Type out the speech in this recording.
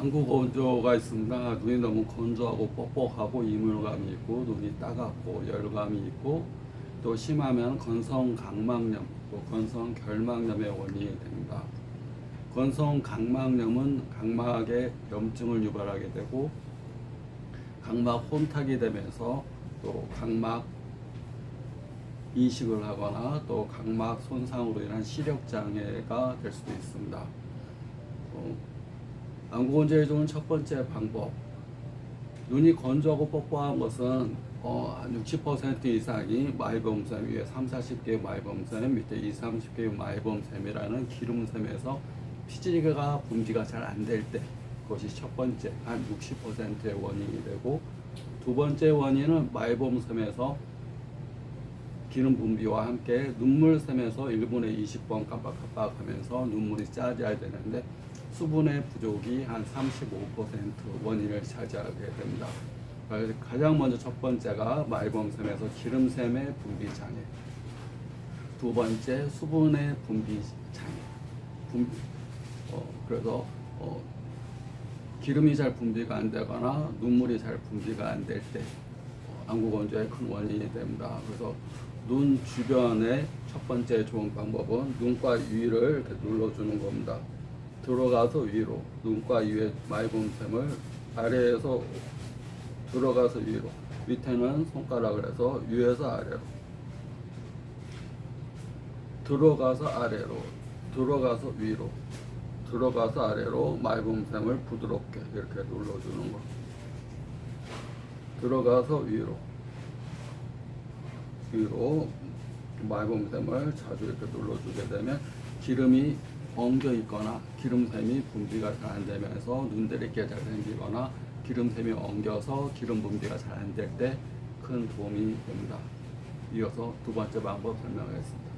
안구 건조가 있습니다. 눈이 너무 건조하고 뻑뻑하고 이물감이 있고 눈이 따갑고 열감이 있고 또 심하면 건성 각막염, 또 건성 결막염의 원인이 됩니다. 건성 각막염은 각막에 염증을 유발하게 되고 각막 혼탁이 되면서 또 각막 이식을 하거나 또 각막 손상으로 인한 시력 장애가 될 수도 있습니다. 어, 안구 건조에 좋은 첫 번째 방법. 눈이 건조하고 뻑뻑한 것은 어, 한60% 이상이 마이범샘 위에 3, 40개의 마이범샘 밑에 2, 30개의 마이범샘이라는 기름샘에서 피지가 분비가 잘 안 될 때 그것이 첫 번째 한 60%의 원인이 되고 두 번째 원인은 마이범샘에서 기름 분비와 함께 눈물샘에서 1분에 20번 깜빡깜빡 하면서 눈물이 짜져야 되는데 수분의 부족이 한 35% 원인을 차지하게 됩니다. 가장 먼저 첫 번째가 마이범샘에서 기름샘의 분비 장애. 두 번째 수분의 분비 장애. 분, 어, 그래서 어, 기름이 잘 분비가 안 되거나 눈물이 잘 분비가 안 될 때 안구 건조의 큰 원인이 됩니다. 그래서 눈 주변에 첫 번째 좋은 방법은 눈가 위를 눌러주는 겁니다. 들어가서 위로 눈가 위에 마이봄샘을 아래에서 들어가서 위로 밑에는 손가락을 해서 위에서 아래로. 들어가서 아래로 들어가서 위로 들어가서 아래로 마이봄샘을 부드럽게 이렇게 눌러주는 거. 들어가서 위로 위로 마이봄샘을 자주 이렇게 눌러주게 되면 기름이 엉겨 있거나 기름샘이 분비가 잘 안 되면서 눈대리게 잘 생기거나 기름샘이 엉겨서 기름 분비가 잘 안 될 때 큰 도움이 됩니다. 이어서 두 번째 방법 설명하겠습니다.